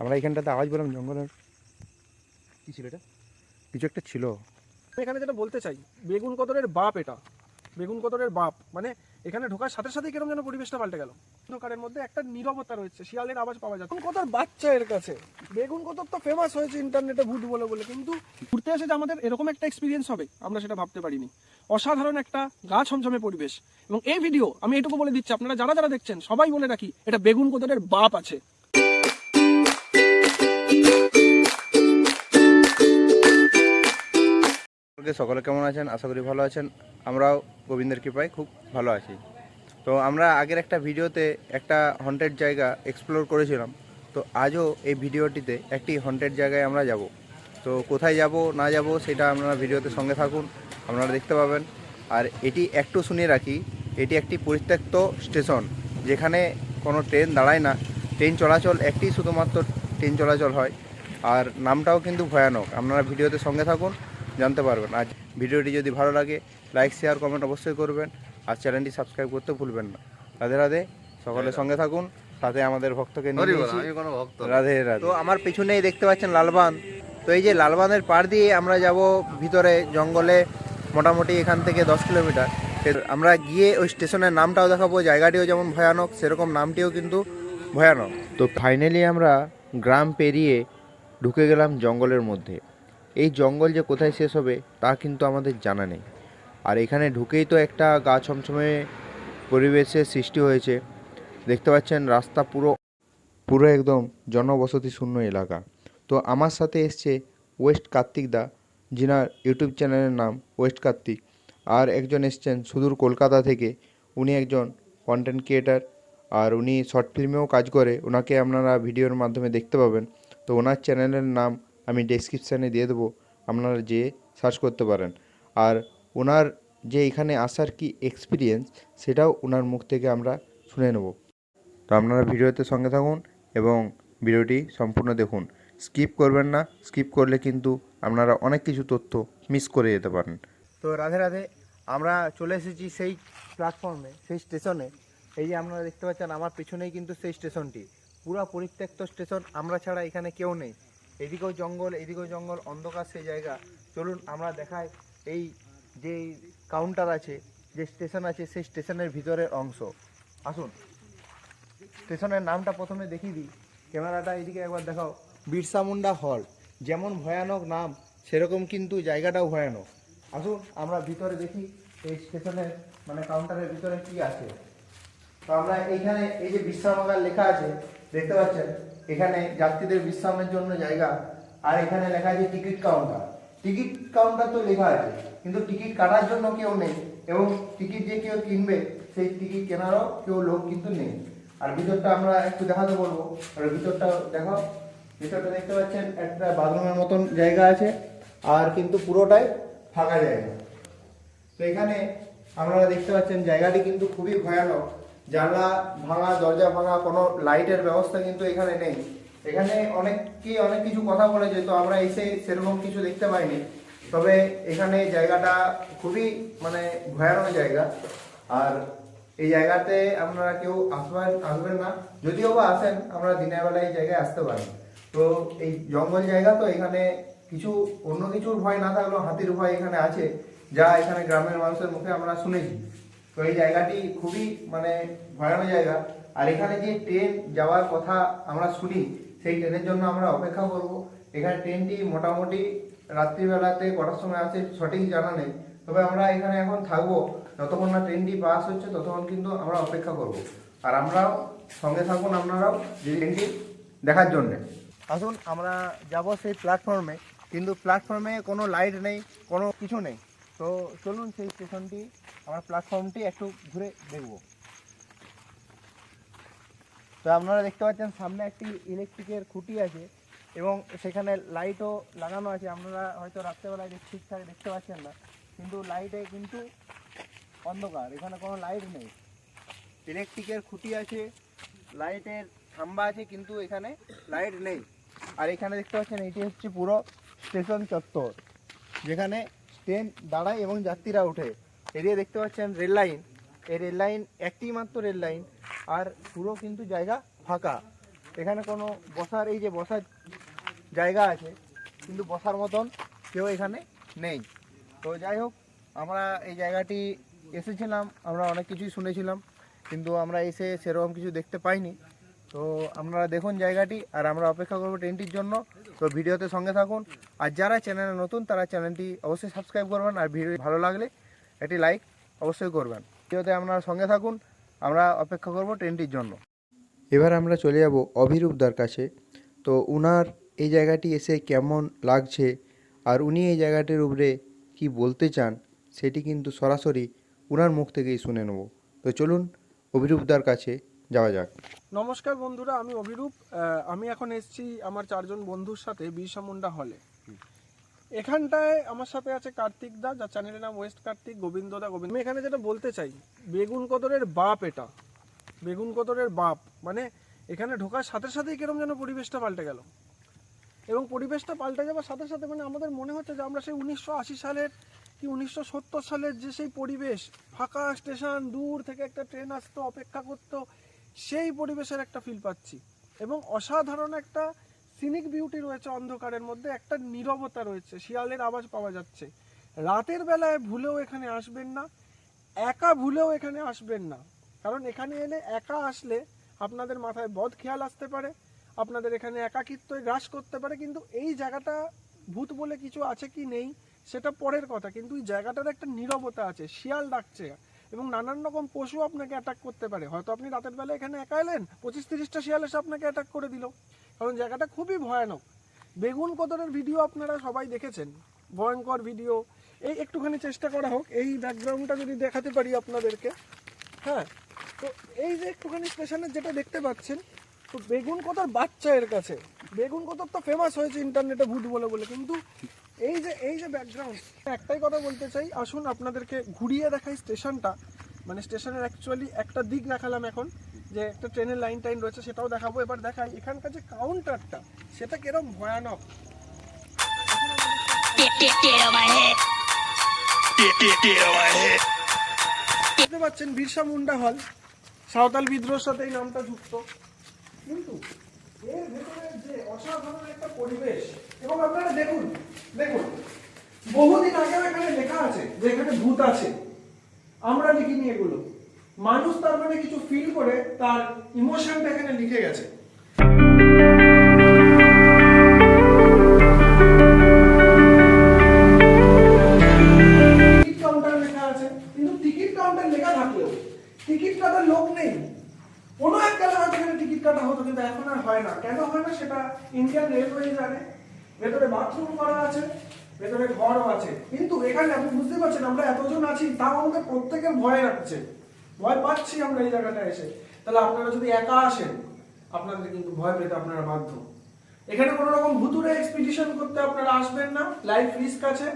আমরা এখানটাতে আওয়াজ পেলাম জঙ্গলের। কি ছিল এটা? কিছু একটা ছিল। এখানে যেটা বলতে চাই বেগুন কদরের বাপ এটা। বেগুন কদরের বাপ মানে এখানে ঢোকার সাথে সাথে কীরকম যেন পরিবেশটা পাল্টে গেল। অন্ধকারের মধ্যে একটা নীরবতা রয়েছে শিয়ালের আওয়াজ পাওয়া যায় বেগুন কদর বাচ্চা এর কাছে। বেগুন কদর তো ফেমাস হয়েছে ইন্টারনেটে ভূত বলে বলে কিন্তু ঘুরতে এসে যে আমাদের এরকম একটা এক্সপিরিয়েন্স হবে আমরা সেটা ভাবতে পারিনি। অসাধারণ একটা গা ছমছমে পরিবেশ। এবং এই ভিডিও আমি এটুকু বলে দিচ্ছি আপনারা যারা যারা দেখছেন সবাই বলে রাখি এটা বেগুন কদরের বাপ আছে। সকলে কেমন আছেন? আশা করি ভালো আছেন। আমরাও গোবিন্দের কৃপায় খুব ভালো আছি। তো আমরা আগের একটা ভিডিওতে একটা হন্টেড জায়গা এক্সপ্লোর করেছিলাম। তো আজও এই ভিডিওটিতে একটি হন্টেড জায়গায় আমরা যাব। তো কোথায় যাব, না যাব, সেটা আপনারা ভিডিওতে সঙ্গে থাকুন, আপনারা দেখতে পাবেন। আর এটি একটু শুনিয়ে রাখি, এটি একটি পরিত্যক্ত স্টেশন, যেখানে কোনো ট্রেন দাঁড়ায় না। ট্রেন চলাচল একটি শুধুমাত্র ট্রেন চলাচল হয়। আর নামটাও কিন্তু ভয়ানক। আপনারা ভিডিওতে সঙ্গে থাকুন। জানতে পারবেন। আজ ভিডিওটি যদি ভালো লাগে লাইক শেয়ার কমেন্ট অবশ্যই করবেন। আর চ্যানেলটি সাবস্ক্রাইব করতে ভুলবেন না। রাধে রাধে। সকলের সঙ্গে থাকুন। সাথে আমাদের ভক্তকে। রাধে রাধে। তো আমার পিছনেই দেখতে পাচ্ছেন লালবান। তো এই যে লালবানের পার দিয়ে আমরা যাব ভিতরে জঙ্গলে মোটামুটি এখান থেকে দশ কিলোমিটার। আমরা গিয়ে ওই স্টেশনের নামটাও দেখাবো। জায়গাটিও যেমন ভয়ানক সেরকম নামটিও কিন্তু ভয়ানক। তো ফাইনালি আমরা গ্রাম পেরিয়ে ঢুকে গেলাম জঙ্গলের মধ্যে। এই জঙ্গল যে কোথায় শেষ হবে, তা কিন্তু আমাদের জানা নেই। আর এখানে ঢুকেই তো একটা গা ছমছমে পরিবেশের সৃষ্টি হয়েছে। দেখতে পাচ্ছেন রাস্তা পুরো পুরো একদম জনবসতি শূন্য এলাকা। তো আমার সাথে এসছে ওয়েস্ট কার্তিক দা, যিনার ইউটিউব চ্যানেলের নাম ওয়েস্ট কার্তিক। আর একজন এসছেন সুদূর কলকাতা থেকে, উনি একজন কন্টেন্ট ক্রিয়েটার আর উনি শর্ট ফিল্মেও কাজ করে। ওনাকে আপনারা ভিডিওর মাধ্যমে দেখতে পাবেন। তো ওনার চ্যানেলের নাম আমি ডেসক্রিপশানে দিয়ে দেবো, আপনারা যেয়ে সার্চ করতে পারেন। আর ওনার যে এখানে আসার কি এক্সপিরিয়েন্স সেটাও ওনার মুখ থেকে আমরা শুনে নেব। তো আপনারা ভিডিওতে সঙ্গে থাকুন এবং ভিডিওটি সম্পূর্ণ দেখুন। স্কিপ করবেন না স্কিপ করলে কিন্তু আপনারা অনেক কিছু তথ্য মিস করে যেতে পারেন। তো রাধে রাধে, আমরা চলে এসেছি সেই প্ল্যাটফর্মে সেই স্টেশনে এই যে আপনারা দেখতে পাচ্ছেন, আমার পিছনেই কিন্তু সেই স্টেশনটি পুরো পরিত্যক্ত স্টেশন আমরা ছাড়া এখানে কেউ নেই। এদিকেও জঙ্গল এদিকেও জঙ্গল, অন্ধকার সেই জায়গা। চলুন, আমরা দেখাই এই যে কাউন্টার আছে, যে স্টেশন আছে, সেই স্টেশনের ভিতরের অংশ। আসুন। স্টেশনের নামটা প্রথমে দেখিয়ে দিই। ক্যামেরাটা এদিকে একবার দেখাও। বিরসা মুন্ডা হল যেমন ভয়ানক নাম, সেরকম কিন্তু জায়গাটাও ভয়ানক। আসুন, আমরা ভিতরে দেখি এই স্টেশনের মানে কাউন্টারের ভিতরে কি আছে। তো আমরা এইখানে এই যে বিশ্রামাগার লেখা আছে, দেখতে পাচ্ছেন? এখানে যাত্রীদের বিশ্রামের জন্য জায়গা, আর এখানে লেখা আছে টিকিট কাউন্টার। টিকিট কাউন্টার তো লেখা আছে, কিন্তু টিকিট কাটার জন্য কেউ নেই, এবং টিকিট যে কেউ কিনবে, সেই টিকিট কেনারও কেউ লোক কিন্তু নেই। আর ভিতরটা আমরা একটু দেখাতে বলব। আর ভিতরটা দেখো, ভিতরটা দেখতে পাচ্ছেন, একটা বাথরুমের মতন জায়গা আছে, আর কিন্তু পুরোটাই ফাঁকা জায়গা। তো এখানে আপনারা দেখতে পাচ্ছেন, জায়গাটি কিন্তু খুবই ভয়ানক। জানলা ভাঙা, দরজা ভাঙা, কোনো লাইটের ব্যবস্থা কিন্তু এখানে নেই। এখানে অনেককেই অনেক কিছু কথা বলেছে, তো আমরা এসে সেরকম কিছু দেখতে পাইনি। তবে এখানে জায়গাটা খুবই মানে ভয়ানক জায়গা। আর এই জায়গাতে আপনারা কেউ আসবেন আসবেন না। যদিও বা আসেন, আমরা দিনের বেলা এই জায়গায় আসতে পারি। তো এই জঙ্গল জায়গা তো এখানে কিছু, অন্য কিছুর ভয় না থাকলেও হাতির ভয় এখানে আছে, যা এখানে গ্রামের মানুষের মুখে আমরা শুনেছি। তো এই জায়গাটি খুবই মানে ভয়ানক জায়গা। আর এখানে যে ট্রেন যাওয়ার কথা আমরা শুনি, সেই ট্রেনের জন্য আমরা অপেক্ষা করব। এখানে ট্রেনটি মোটামুটি রাত্রিবেলাতে কটার সময় আছে সঠিক জানা নেই। তবে আমরা এখানে এখন থাকব। যতক্ষণ না ট্রেনটি পাস হচ্ছে, ততক্ষণ কিন্তু আমরা অপেক্ষা করব। আর আমরাও সঙ্গে থাকুন আপনারাও যে ট্রেনটি দেখার জন্যে। আসুন, আমরা যাব সেই প্ল্যাটফর্মে কিন্তু প্ল্যাটফর্মে কোনো লাইট নেই, কোনো কিছু নেই। তো চলুন সেই স্টেশনটি, আমরা প্ল্যাটফর্মটি একটু ঘুরে দেখব। তো আপনারা দেখতে পাচ্ছেন সামনে একটি ইলেকট্রিকের খুঁটি আছে এবং সেখানে লাইটও লাগানো আছে। আপনারা হয়তো রাত্রেবেলায় ঠিকঠাক দেখতে পাচ্ছেন না, কিন্তু লাইটে কিন্তু অন্ধকার, এখানে কোনো লাইট নেই। ইলেকট্রিকের খুঁটি আছে লাইটের খাম্বা আছে, কিন্তু এখানে লাইট নেই। আর এখানে দেখতে পাচ্ছেন, এটি হচ্ছে পুরো স্টেশন চত্বর, যেখানে ট্রেন দাঁড়ায় এবং যাত্রীরা ওঠে। এদিকে দেখতে পাচ্ছেন রেল লাইন। এই রেল লাইন একটি মাত্র রেল লাইন, আর পুরো কিন্তু জায়গা ফাঁকা। এখানে কোনো বসার, এই যে বসার জায়গা আছে, কিন্তু বসার মতন কেউ এখানে নেই। তো যাই হোক, আমরা এই জায়গাটি এসেছিলাম, আমরা অনেক কিছুই শুনেছিলাম, কিন্তু আমরা এসে সেরকম কিছু দেখতে পাইনি। তো আপনারা দেখুন জায়গাটি, আর আমরা অপেক্ষা করব ট্রেনটির জন্য। তো ভিডিওতে সঙ্গে থাকুন আর যারা চ্যানেলে নতুন, তারা চ্যানেলটি অবশ্যই সাবস্ক্রাইব করবেন আর ভিডিও ভালো লাগলে একটি লাইক অবশ্যই করবেন। ভিডিওতে আপনারা সঙ্গে থাকুন, আমরা অপেক্ষা করব ট্রেনটির জন্য। এবার আমরা চলে যাব অভিরূপদার কাছে। তো উনার এই জায়গাটি এসে কেমন লাগছে আর উনি এই জায়গাটির উপরে কি বলতে চান, সেটি কিন্তু সরাসরি উনার মুখ থেকেই শুনে নেব। তো চলুন অভিরূপদার কাছে যাওয়া যাক। নমস্কার বন্ধুরা, আমি অভিরূপ। আমি এখন এসেছি আমার চারজন বন্ধুর সাথে বিরসা মুন্ডা হলে এখানটায় আমার সাথে আছে কার্তিক দা, যার চ্যানেলের নাম ওয়েস্ট কার্তিক গোবিন্দ দা, গোবিন্দ আমি এখানে যেটা বলতে চাই, বেগুন কদরের বাপ এটা। বেগুন কদরের বাপ মানে এখানে ঢোকার সাথে সাথেই কিরম যেন পরিবেশটা পাল্টে গেল। এবং পরিবেশটা পাল্টে যাওয়ার সাথে সাথে মানে আমাদের মনে হচ্ছে যে আমরা সেই উনিশশো আশি সালের কি উনিশশো সত্তর সালের যে সেই পরিবেশ, ফাঁকা স্টেশন, দূর থেকে একটা ট্রেন আসতো, অপেক্ষা করতো সেই পরিবেশের একটা ফিল পাচ্ছি। এবং অসাধারণ একটা সিনিক বিউটি রয়েছে অন্ধকারের মধ্যে, একটা নীরবতা রয়েছে, শিয়ালের আওয়াজ পাওয়া যাচ্ছে। রাতের বেলায় ভুলেও এখানে আসবেন না, একা ভুলেও এখানে আসবেন না। কারণ এখানে এলে একা আসলে আপনাদের মাথায় বদ খেয়াল আসতে পারে, আপনাদের এখানে একাকিত্বই গ্রাস করতে পারে, কিন্তু এই জায়গাটা ভূত বলে কিছু আছে কি নেই, সেটা পরের কথা। কিন্তু এই জায়গাটার একটা নীরবতা আছে, শিয়াল ডাকছে। এবং নানান রকম পশু আপনাকে অ্যাটাক করতে পারে। হয়তো আপনি রাতের বেলা এখানে একা এলেন পঁচিশ তিরিশটা শিয়াল এসে আপনাকে অ্যাটাক করে দিল। কারণ জায়গাটা খুবই ভয়ানক। বেগুন কদরের ভিডিও আপনারা সবাই দেখেছেন, ভয়ঙ্কর ভিডিও এই একটুখানি চেষ্টা করা হোক, এই ব্যাকগ্রাউন্ডটা যদি দেখাতে পারি আপনাদেরকে। হ্যাঁ তো এই যে একটুখানি স্টেশনের যেটা দেখতে পাচ্ছেন, তো বেগুন কতর বাচ্চা এর কাছে। বেগুন কতর তো ফেমাস হয়েছে ইন্টারনেটে ভূত বলে বলে, কিন্তু এই যে এই যে ব্যাকগ্রাউন্ড একটাই কথা বলতে চাই, আসুন আপনাদেরকে ঘুরিয়ে দেখাই স্টেশনটা। মানে স্টেশনের অ্যাকচুয়ালি একটা দিক দেখালাম এখন, যে একটা ট্রেনের লাইন টাইন রয়েছে, সেটাও দেখাবো। এবার দেখাই, এখানকার যে কাউন্টারটা সেটা কিরম ভয়ানক. দেখতে পাচ্ছেন বিরসা মুন্ডা হল সাঁওতাল বিদ্রোহের সাথে এই নামটা যুক্ত। কিন্তু এর ভেতরে যে অসাধারণ একটা পরিবেশ, এবং আপনারা দেখুন দেখুন, বহুদিন আগেও এখানে লেখা আছে যে এখানে ভূত আছে। আমরা লিখিনি এগুলো। মানুষ তার মানে কিছু ফিল করে, তার ইমোশনটা এখানে লিখে গেছে। টিকিট কাউন্টার লেখা আছে, কিন্তু টিকিট কাউন্টার লেখা থাকলেও টিকিট কাটার লোক নেই। কোনো এক কালে হয়তো এখানে টিকিট কাটা হতো, কিন্তু এখন আর হয় না। কেন হয় না সেটা ইন্ডিয়ান রেলওয়ে জানে। বাথরুম করা আছে, ভেতরে ঘরও আছে। কিন্তু এখানে আপনি বুঝতে পারছেন, আমরা এতজন আছি, তাও আমাদের প্রত্যেকের ভয় লাগছে। ভয় পাচ্ছি আমরা এই জায়গাটা এসে। তাহলে আপনারা যদি একা আসেন, আপনাদের কিন্তু ভয় পেতে আপনারা বাধ্য। এখানে কোনো রকম ভুতুরে এক্সপিডিশন করতে আপনারা আসবেন না লাইফ রিস্ক আছে।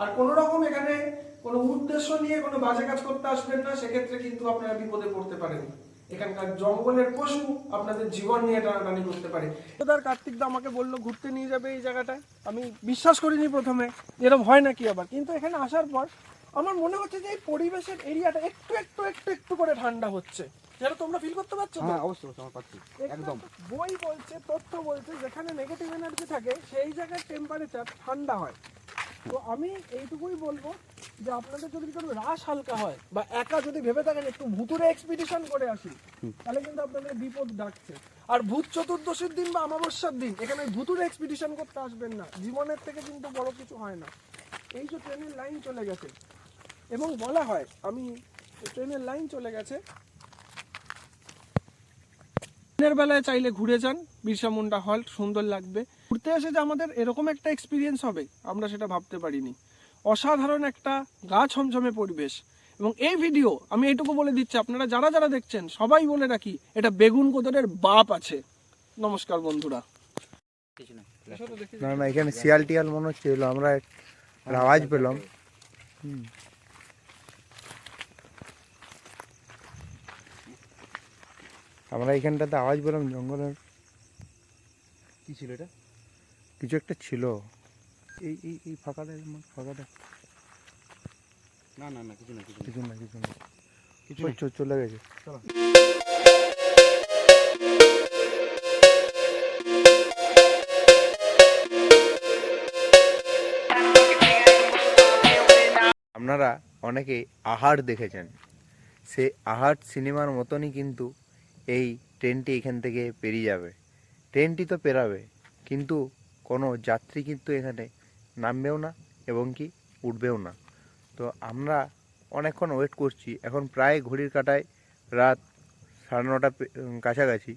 আর কোনো রকম এখানে কোনো উদ্দেশ্য নিয়ে কোনো বাজে কাজ করতে আসবেন না, সেক্ষেত্রে কিন্তু আপনারা বিপদে পড়তে পারেন। এখানকার জঙ্গলের পশু আপনাদের জীবন নিয়ে টানাটানি করতে পারে। কার্তিক দা আমাকে বলল ঘুরতে নিয়ে যাবে এই জায়গাটায়? আমি বিশ্বাস করিনি প্রথমে এরকম হয় নাকি আবার? কিন্তু এখানে আসার পর আমার মনে হচ্ছে যে এই পরিবেশের এরিয়াটা একটু একটু একটু একটু করে ঠান্ডা হচ্ছে। যেটা তোমরা ফিল করতে পারছ? হ্যাঁ অবশ্যই অবশ্যই আমার পাচ্ছি একদম। বই বলছে তথ্য বলছে যেখানে নেগেটিভ এনার্জি থাকে সেই জায়গার টেম্পারেচার ঠান্ডা হয়। তো আমি এইটুকুই বলব যে আপনাদের যদি কোনো রাস হালকা হয় বা একা যদি ভেবে থাকেন একটু ভুতুরে এক্সপিডিশন করে আসি তাহলে কিন্তু আপনাদের বিপদ ডাকছে। আর ভূত চতুর্দশীর দিন বা অমাবস্যার দিন এখানে ভুতুরে এক্সপিডিশন করতে আসবেন না। জীবনের থেকে কিন্তু বড় কিছু হয় না। এই যে ট্রেনের লাইন চলে গেছে এবং বলা হয় আমি ট্রেনের লাইন চলে গেছে। দিনের বেলায় চাইলে ঘুরে যান বিরসা মুন্ডা হল সুন্দর লাগবে। ঘুরতে এসে যে আমাদের এরকম একটা এক্সপিরিয়েন্স হবে আমরা সেটা ভাবতে পারিনি। অসাধারণ একটা গা ছমছমে পরিবেশ। এবং এই ভিডিও আমি এইটুকু বলে দিচ্ছি আপনারা যারা যারা দেখছেন সবাই বলে রাখি এটা বেগুন কোদরের বাপ আছে। নমস্কার বন্ধুরা। না না এখানে শিয়াল টিয়াল মনে হচ্ছে আমরা একটা আওয়াজ পেলাম। হুম। আমরা এখানটাতে আওয়াজ পেলাম জঙ্গলের। কি ছিল এটা? কিছু একটা ছিল। এই এই এই ফাঁকাটা ফাঁকাটা। না না না কিছু না কিছু না কিছু না কিছু না চলে গেছে। চলো। আপনারা অনেকেই আহার দেখেছেন। সে আহার সিনেমার মতনই কিন্তু এই ট্রেনটি এখান থেকে পেরিয়ে যাবে। ট্রেনটি তো পেরাবে কিন্তু কোনো যাত্রী কিন্তু এখানে নামবেও না এবং কি উঠবেও না। তো আমরা অনেকক্ষণ ওয়েট করছি। এখন প্রায় ঘড়ির কাটায় রাত সাড়ে নটা কাছাকাছি।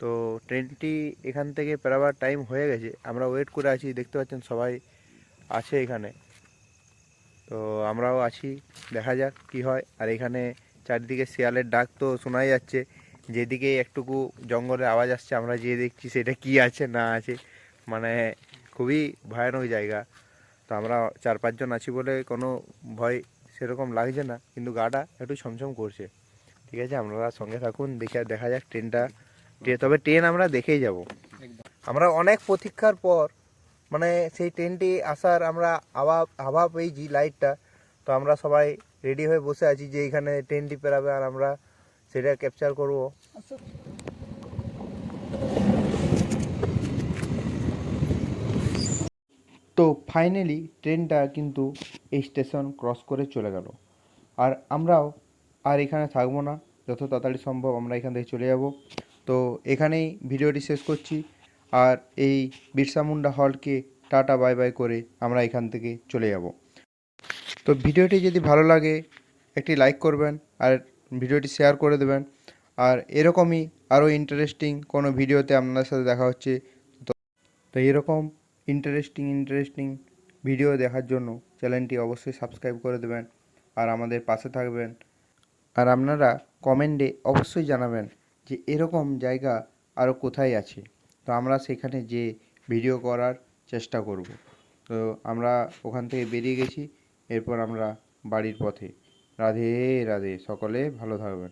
তো ট্রেনটি এখান থেকে পেরাবার টাইম হয়ে গেছে। আমরা ওয়েট করে আছি। দেখতে পাচ্ছেন সবাই আছে এখানে। তো আমরাও আছি। দেখা যাক কি হয়। আর এখানে চারিদিকে শিয়ালের ডাক তো শোনাই যাচ্ছে। যেদিকে একটুকু জঙ্গলে আওয়াজ আসছে, আমরা যে দেখছি সেটা কি আছে, না আছে। মানে খুবই ভয়ানক জায়গা। তো আমরা চার পাঁচজন আছি বলে কোনো ভয় সেরকম লাগছে না, কিন্তু গাটা একটু ছমছম করছে। ঠিক আছে, আপনারা সঙ্গে থাকুন, দেখে দেখা যাক ট্রেনটা ট্রে- তবে ট্রেন আমরা দেখেই যাব। আমরা অনেক প্রতীক্ষার পর মানে সেই ট্রেনটি আসার আমরা আভা আভা পেয়েছি লাইটটা তো আমরা সবাই রেডি হয়ে বসে আছি যে এখানে ট্রেনটি পেরাবে আর আমরা সেটা ক্যাপচার করব। তো ফাইনালি ট্রেনটা কিন্তু এই স্টেশন ক্রস করে চলে গেল। আর আমরাও আর এখানে থাকব না, যত তাড়াতাড়ি সম্ভব আমরা এখান থেকে চলে যাব। তো এখানেই ভিডিওটি শেষ করছি। আর এই বিরসা মুন্ডা হলকে টাটা বাই বাই করে আমরা এখান থেকে চলে যাব। তো ভিডিওটি যদি ভালো লাগে, একটি লাইক করবেন আর ভিডিওটি শেয়ার করে দেবেন। আর এরকমই আরও ইন্টারেস্টিং কোনো ভিডিওতে আপনাদের সাথে দেখা হচ্ছে। তো এরকম ইন্টারেস্টিং ইন্টারেস্টিং ভিডিও দেখার জন্য চ্যানেলটি অবশ্যই সাবস্ক্রাইব করে দেবেন আর আমাদের পাশে থাকবেন। আর আপনারা কমেন্টে অবশ্যই জানাবেন যে এরকম জায়গা আরও কোথায় আছে। তো আমরা সেখানে যে ভিডিও করার চেষ্টা করব। তো আমরা ওখান থেকে বেরিয়ে গেছি, এরপর আমরা বাড়ির পথে। রাধে রাধে, সকলে ভালো থাকবেন।